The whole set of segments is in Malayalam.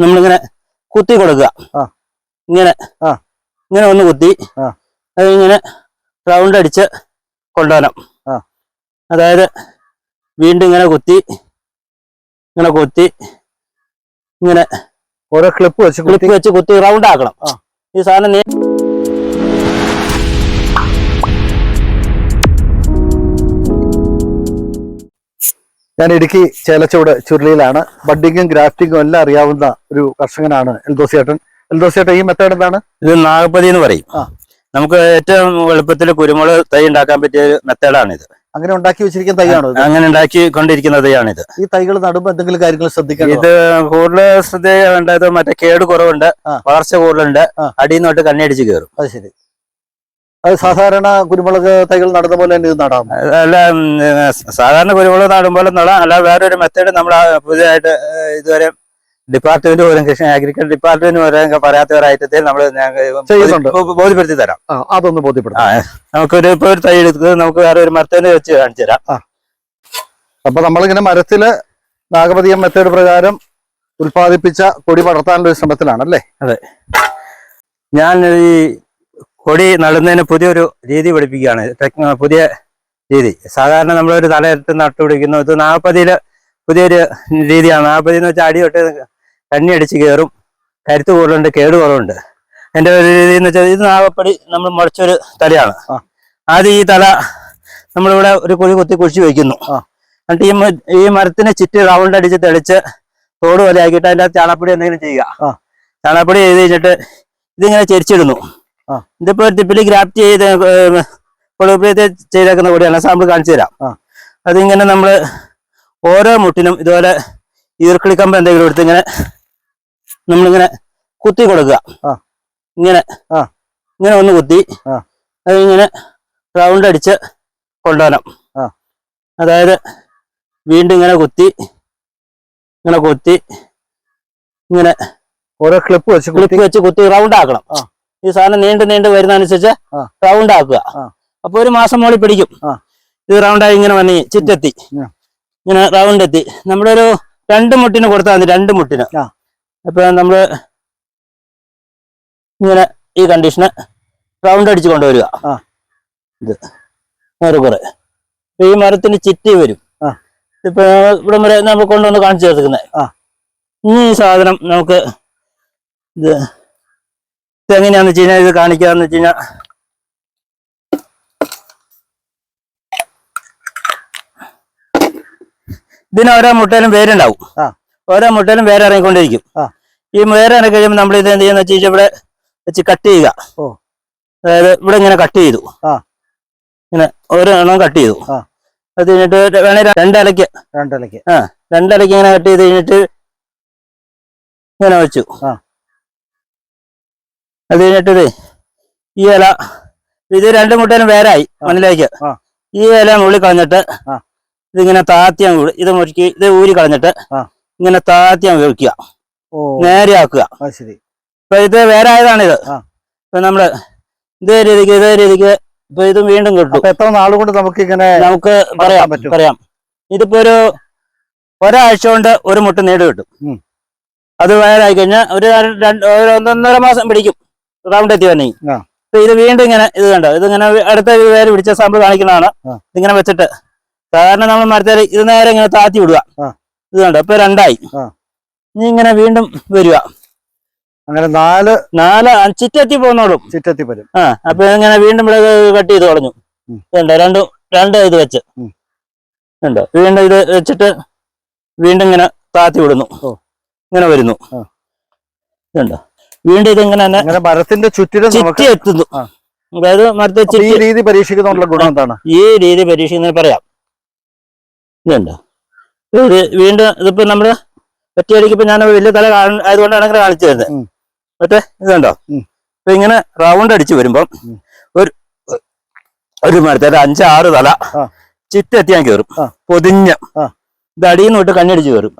നമ്മളിങ്ങനെ കുത്തി കൊടുക്കുക. ആ. ഇങ്ങനെ. ആ. ഇങ്ങനെ ഒന്ന് കുത്തി. അതിങ്ങനെ അത് റൗണ്ട് അടിച്ച് കൊണ്ടുവരണം. ആ. അതായത് വീണ്ടും ഇങ്ങനെ കുത്തി. ഇങ്ങനെ കുത്തി. ഇങ്ങനെ ഓരോ ക്ലിപ്പ് വെച്ച് ക്ലിപ്പ് വെച്ച് കുത്തി റൗണ്ട് ആക്കണം. ആ. ഈ സാധനം ഞാൻ ഇടുക്കി ചേലച്ചോട് ചുരുളിയിലാണ്. ബഡിങ്ങും ഗ്രാഫ്റ്റിങ്ങും എല്ലാം അറിയാവുന്ന ഒരു കർഷകനാണ് എൽദോസിയേട്ടൻ എൽദോസിയേട്ടൻ ഈ മെത്തേഡ് എന്താണ്? ഇത് നാഗപ്പതി എന്ന് പറയും. ആ. നമുക്ക് ഏറ്റവും എളുപ്പത്തിൽ കുരുമുളക് തൈ ഉണ്ടാക്കാൻ പറ്റിയ ഒരു മെത്തേഡാണിത് അങ്ങനെ ഉണ്ടാക്കി വെച്ചിരിക്കുന്ന തൈയാണോ ഇത്? അങ്ങനെ ഉണ്ടാക്കി കൊണ്ടിരിക്കുന്ന തൈയാണിത് ഈ തൈകൾ നടുമ്പോൾ എന്തെങ്കിലും കാര്യങ്ങൾ ശ്രദ്ധിക്കണം ഇത് കൂടുതൽ ശ്രദ്ധ വേണ്ടത് മറ്റേ കേട് കുറവുണ്ട്. വളർച്ച കൂടുതലുണ്ട്. അടിയിൽ നിന്നോട്ട് കണ്ണടിച്ച് കയറും. അത് ശരി. അത് സാധാരണ കുരുമുളക് തൈകൾ നടുന്ന പോലെ തന്നെ ഇത് നടാം. അല്ല സാധാരണ കുരുമുളക് നടുമ്പോൾ നടാം. അല്ല വേറൊരു മെത്തേഡ് നമ്മൾ പുതിയതായിട്ട് ഇതുവരെ ഡിപ്പാർട്ട്മെന്റ് പോലും കൃഷി അഗ്രികൾച്ചർ ഡിപ്പാർട്ട്മെന്റ് പോലും പറയാത്തവരായിട്ട് നമ്മൾ. ബോധ്യപ്പെടുത്തി തരാം. അതൊന്ന് ബോധ്യപ്പെടുത്താം. നമുക്കൊരു ഇപ്പൊ ഒരു തൈ എടുത്ത് നമുക്ക് വേറെ ഒരു മരത്തേന് വെച്ച് കാണിച്ചു തരാം. അപ്പൊ നമ്മളിങ്ങനെ മരത്തിൽ നാഗപതിയം മെത്തേഡ് പ്രകാരം ഉൽപ്പാദിപ്പിച്ച കൊടി പടർത്താനുള്ള ഒരു ശ്രമത്തിലാണ് അല്ലേ അതെ. ഞാൻ ഈ കൊടി നടുന്നതിന് പുതിയൊരു രീതി പഠിപ്പിക്കുകയാണ്. ടെക്നോ പുതിയ രീതി. സാധാരണ നമ്മളൊരു തലയിട്ട് നട്ടുപിടിക്കുന്നു. ഇത് നാൽപ്പതിൽ പുതിയൊരു രീതിയാണ്. നാൽപ്പതി എന്ന് വെച്ചാൽ അടി തൊട്ട് കണ്ണി അടിച്ച് കയറും കരുത്ത് കൂടുതലുണ്ട് കേട് കുറവുണ്ട്. എന്റെ ഒരു രീതി എന്ന് വെച്ചാൽ ഇത് നാവപ്പടി നമ്മൾ മുളച്ചൊരു തലയാണ്. ആദ്യം ഈ തല നമ്മളിവിടെ ഒരു കുഴി കുത്തി കുഴിച്ച് വയ്ക്കുന്നു. എന്നിട്ട് ഈ ഈ മരത്തിന് ചുറ്റി റൗണ്ട് അടിച്ച് തെളിച്ച് തോട് പോലെ ആക്കിയിട്ട് അതിന്റെ ചാണപ്പൊടി എന്തെങ്കിലും ചെയ്യുക. ചാണപ്പൊടി എഴുതി ചെയ്ത് കഴിഞ്ഞിട്ട് ഇതിങ്ങനെ ചെരിച്ചിടുന്നു. ഇതിപ്പോ ടിപ്പിൽ ഗ്രാഫ്റ്റ് ചെയ്ത് പൊളിപ്പേത്ത് ചെയ്തേക്കുന്ന കൂടിയാണ് സാമ്പിൾ കാണിച്ചു തരാം. അതിങ്ങനെ നമ്മൾ ഓരോ മുട്ടിനും ഇതുപോലെ ഈർക്കിളി കമ്പ് എന്തെങ്കിലും എടുത്ത് ഇങ്ങനെ നമ്മളിങ്ങനെ കുത്തി കൊടുക്കുക ആ. ഇങ്ങനെ ആ. ഇങ്ങനെ ഒന്ന് കുത്തി അതിങ്ങനെ റൗണ്ട് അടിച്ച് കൊണ്ടുവരണം ആ. അതായത് വീണ്ടും ഇങ്ങനെ കുത്തി ഇങ്ങനെ കുത്തി ഇങ്ങനെ ഓരോ ക്ലിപ്പ് വെച്ച് ക്ലിപ്പ് വെച്ച് കുത്തി റൗണ്ട് ആക്കണം ആ. ഈ സാധനം നീണ്ടു നീണ്ടു വരുന്നതനുസരിച്ച്. റൗണ്ട് ആക്കുക. അപ്പൊ ഒരു മാസം മോളി പിടിക്കും. ഇത് റൗണ്ടായി ഇങ്ങനെ വന്നി ചുറ്റെത്തി. ഇങ്ങനെ റൗണ്ട് എത്തി. നമ്മുടെ ഒരു രണ്ട് മുട്ടിന് കൊടുത്താൽ മതി രണ്ട് മുട്ടിന്. അപ്പൊ നമ്മൾ ഇങ്ങനെ ഈ കണ്ടീഷന് റൗണ്ട് അടിച്ച് കൊണ്ടുവരിക. ഇത് നേരെ കുറെ ഈ മരത്തിന് ചിറ്റി വരും. ഇപ്പൊ ഇവിടെ വരെ നമ്മൾ കൊണ്ടുവന്ന് കാണിച്ചു ചേർക്കുന്നത് ഇനി ഈ സാധനം നമുക്ക് ഇത് ഇതെങ്ങനെയാന്ന് വെച്ച് കഴിഞ്ഞാൽ ഇത് കാണിക്കാന്ന് വെച്ച് കഴിഞ്ഞാൽ ഇതിന് ഓരോ മുട്ടയിലും വേരുണ്ടാവും. ഓരോ മുട്ടയിലും വേറെ ഇറങ്ങിക്കൊണ്ടിരിക്കും. ഈ വേറെ ഇറങ്ങി കഴിയുമ്പോൾ നമ്മൾ ഇത് എന്ത് ചെയ്യുന്ന വെച്ച് കഴിഞ്ഞാൽ ഇവിടെ വെച്ച് കട്ട് ചെയ്യുക ഓ. അതായത് ഇവിടെ ഇങ്ങനെ കട്ട് ചെയ്തു ആ. ഇങ്ങനെ ഓരോ എണ്ണം കട്ട് ചെയ്തു ആ. അത് കഴിഞ്ഞിട്ട് വേണേ രണ്ടലയ്ക്ക് ആ രണ്ടരയ്ക്ക് ഇങ്ങനെ കട്ട് ചെയ്ത് കഴിഞ്ഞിട്ട് ഇങ്ങനെ വെച്ചു ആ. അത് കഴിഞ്ഞിട്ടത് ഈ ഇല ഇത് രണ്ടു മുട്ടേനും വേരായി. മണ്ണിലേക്ക്. ഈ ഇല മുള്ളി കളഞ്ഞിട്ട്. ഇതിങ്ങനെ താത്തിയാൻ ഇത് മുറിക്ക് ഇത് ഊരി കളഞ്ഞിട്ട്. ഇങ്ങനെ താത്തിയാൻ വെക്കുക ഓ നേരെ ആക്കുക ശരി ഇപ്പൊ ഇത് വേരായതാണിത് ആ. ഇപ്പൊ നമ്മൾ ഇതേ രീതിക്ക് ഇതേ രീതിക്ക് ഇപ്പൊ ഇത് വീണ്ടും കിട്ടും എത്ര നാൾ കൊണ്ട് നമുക്ക് ഇങ്ങനെ നമുക്ക് പറയാൻ പറ്റും. പറയാം ഇതിപ്പോ ഒരു ഒരാഴ്ച കൊണ്ട് ഒരു മുട്ട നേടി കിട്ടും അത് വയറായി കഴിഞ്ഞാൽ ഒരു രണ്ട് ഒരു ഒന്നൊന്നര മാസം പിടിക്കും റൗണ്ട് എത്തി വന്നി. അപ്പൊ ഇത് വീണ്ടും ഇങ്ങനെ ഇത് കണ്ടോ? ഇത് ഇങ്ങനെ അടുത്ത പേര് പിടിച്ച സാമ്പിൾ കാണിക്കുന്നതാണ്. ഇങ്ങനെ ഇതിങ്ങനെ വെച്ചിട്ട്. സാധാരണ നമ്മൾ മരത്തേൽ ഇത് നേരെ ഇങ്ങനെ താത്തി വിടുക. ഇത് കണ്ടോ? ഇപ്പൊ രണ്ടായി. നീ ഇനി ഇങ്ങനെ വീണ്ടും വരിക. അങ്ങനെ നാല് നാല് ചിറ്റത്തി പോന്നോളും. ചിറ്റത്തി വരും. ആ അപ്പൊ ഇങ്ങനെ വീണ്ടും ഇവിടെ കട്ട് ചെയ്ത് കളഞ്ഞു. ഇതുണ്ടോ? രണ്ട് രണ്ട് ഇത് വെച്ച്. ഉണ്ടോ വീണ്ടും ഇത് വെച്ചിട്ട് വീണ്ടും ഇങ്ങനെ താത്തി വിടുന്നു. ഇങ്ങനെ വരുന്നു. ഇതുണ്ടോ? വീണ്ടും ഇതിങ്ങനെ തന്നെ മരത്തിന്റെ ചുറ്റിലും ചുറ്റി എത്തുന്നു. അതായത് മരത്തെ ഈ രീതി പരീക്ഷിക്കുന്നുള്ള ഗുണം എന്താണ്? ഈ രീതി പരീക്ഷിക്കുന്നതിന് പറയാം. ഇതുണ്ട്? ഇത് വീണ്ടും ഇതിപ്പോ നമ്മൾ ഒറ്റയടിക്ക് ഇപ്പൊ ഞാൻ വലിയ തല കാണ- ആയതുകൊണ്ടാണ് അങ്ങനെ കാണിച്ചു തരുന്നത്. മറ്റേ ഇതുണ്ടോ? ഇപ്പൊ ഇങ്ങനെ റൗണ്ട് അടിച്ച് വരുമ്പം ഒരു ഒരു ഒരു അഞ്ച് അഞ്ചാറ് തല ചുറ്റെത്തി ഞാൻ കയറും. പൊതിഞ്ഞ. ഇത് അടിയിൽ നിന്ന് വിട്ട് കണ്ണടിച്ച് കയറും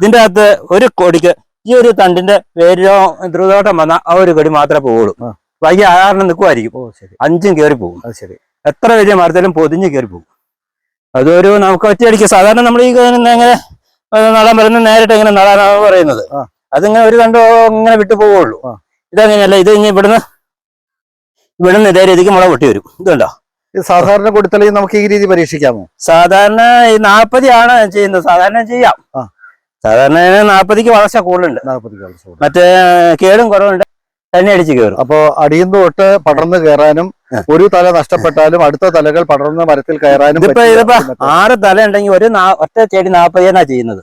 ഇതിന്റെ അകത്ത് ഒരു കൊടിക്ക് ഈ ഒരു തണ്ടിന്റെ വേരോ ദ്രുതോട്ടം വന്ന ആ ഒരു കൊടി മാത്രമേ പോവുള്ളൂ. വൈകി ആറിന് നിൽക്കുമായിരിക്കും അഞ്ചും കയറി പോകും. ശരി. എത്ര വലിയ മരത്തിലും പൊതിഞ്ഞ് കയറി പോകും. അതൊരു നമുക്ക് ഒറ്റയടിക്ക് സാധാരണ നമ്മൾ ഈ ഇങ്ങനെ നടാൻ പറയുന്നത് നേരിട്ട് ഇങ്ങനെ നടാനാണ് പറയുന്നത്. അതിങ്ങനെ ഒരു കണ്ടോ ഇങ്ങനെ വിട്ടു പോവുള്ളൂ. ഇതങ്ങനെയല്ല ഇത് ഇനി ഇവിടുന്ന് ഇവിടുന്ന് ഇതേ രീതിക്ക് മുള പൊട്ടി വരും. ഇതുണ്ടോ? ഇത് സാധാരണ കൊടുത്തലയും നമുക്ക് ഈ രീതി പരീക്ഷിക്കാമോ? സാധാരണ ഈ നാൽപ്പതിയാണ് ചെയ്യുന്നത്. സാധാരണ ചെയ്യാം. സാധാരണ നാൽപ്പതിക്ക് വളർച്ച കൂടുതലുണ്ട്. നാൽപ്പതിക്ക് വളർച്ച മറ്റേ കേടും കുറവുണ്ട്. തന്നെ അടിച്ച് കയറും. അപ്പോ അടിയിൽ തൊട്ട് പടർന്ന് കയറാനും ഒരു തല നഷ്ടപ്പെട്ടാലും അടുത്ത തലകൾ പടർന്ന് മരത്തിൽ കയറാനും ഇപ്പൊ ഇതിപ്പോ ആറ് തല ഉണ്ടെങ്കിൽ ഒരു ഒറ്റ ചെടി നാൽപ്പതിനാ ചെയ്യുന്നത്.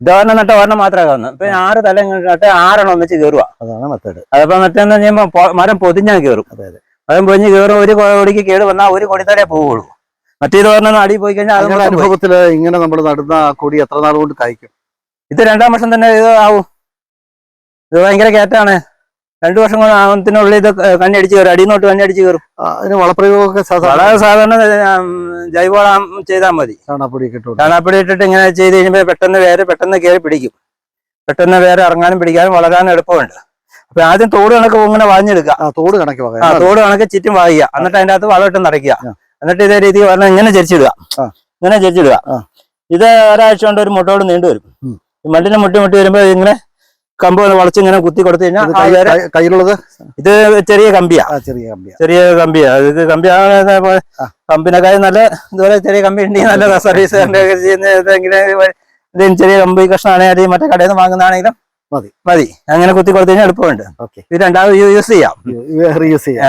ഇതൊരെണ്ണം നട്ട ഒരെണ്ണം മാത്രമേ കാണുന്നു. ഇപ്പൊ ആറ് തല നട്ട് ആറെണ്ണം ഒന്നിച്ച് കയറുക അതാണ് മെത്തേഡ്. അതപ്പോ മറ്റേന്ന് ചെയ്യുമ്പോ മരം പൊതിഞ്ഞാൽ കയറും. അതെ അതെ. മരം പൊതിഞ്ഞ് കയറും ഒരു കൊടിക്ക് കേട് വന്നാൽ ഒരു കൊടിത്തലേ പോവുള്ളൂ. മറ്റേത് പറഞ്ഞാൽ അടി പോയി കഴിഞ്ഞാൽ അനുഭവത്തിൽ ഇങ്ങനെ നമ്മൾ നടുന്ന കൊടി എത്ര നാൾ കൊണ്ട് കായ്ക്കും? ഇത് രണ്ടാം വർഷം തന്നെ ഇത് ആവും. ഇത് ഭയങ്കര കയറ്റാണ്. രണ്ടു വർഷം കൊണ്ട് ആവത്തിനുള്ളിൽ ഇത് കണ്ണടിച്ച് കയറും. അടിയിന്നോട്ട് കണ്ണടിച്ച് കയറും. അതിന് വളപ്രയോഗമൊക്കെ സാധാരണ വളരെ സാധാരണ ജൈവവളം ചെയ്താൽ മതി. ചാണാപ്പൊടി കിട്ടും ചാണാപ്പൊടി ഇട്ടിട്ട് ഇങ്ങനെ ചെയ്ത് കഴിയുമ്പോൾ പെട്ടെന്ന് വേര് പെട്ടെന്ന് കയറി പിടിക്കും. പെട്ടെന്ന് വേര് ഇറങ്ങാനും പിടിക്കാനും വളരാനും എളുപ്പമുണ്ട്. അപ്പൊ ആദ്യം തോട് കണക്ക് ഇങ്ങനെ വാഞ്ഞെടുക്കുക. തോട് കണക്ക് ആ തോട് കണക്ക് ചുറ്റും വായിക്കുക എന്നിട്ട് അതിന്റെ അകത്ത് വളം ഇട്ട് നിറയ്ക്കുക. എന്നിട്ട് ഇതേ രീതി പറഞ്ഞാൽ ഇങ്ങനെ ചരിച്ചിടുക. ഇങ്ങനെ ചരിച്ചിടുക. ഇത് ഒരാഴ്ച കൊണ്ട് ഒരു മുട്ടയോട് നീണ്ടു വരും. മണ്ണിനെ മുട്ടി മുട്ടി വരുമ്പോ ഇങ്ങനെ കമ്പ് വളച്ച് ഇങ്ങനെ കുത്തി കൊടുത്തു കഴിഞ്ഞാൽ കയ്യിലുള്ളത്? ഇത് ചെറിയ കമ്പിയാ. ചെറിയ കമ്പിയാ. ചെറിയ കമ്പിയാ. ഇത് കമ്പിയാണ് ആ. കമ്പിനൊക്കെ നല്ല ഇതുപോലെ ചെറിയ കമ്പി ഉണ്ടെങ്കിൽ നല്ല സർവീസ് ചെയ്യുന്ന ചെറിയ കമ്പി കഷ്ണമാണെങ്കിലും മറ്റേ കടയിൽ നിന്ന് വാങ്ങുന്നതാണെങ്കിലും മതി. മതി. അങ്ങനെ കുത്തി കൊടുത്തു കഴിഞ്ഞാൽ എളുപ്പമുണ്ട്. ഇത് രണ്ടാമത് യൂസ് ചെയ്യാം. റീയൂസ് ചെയ്യാം.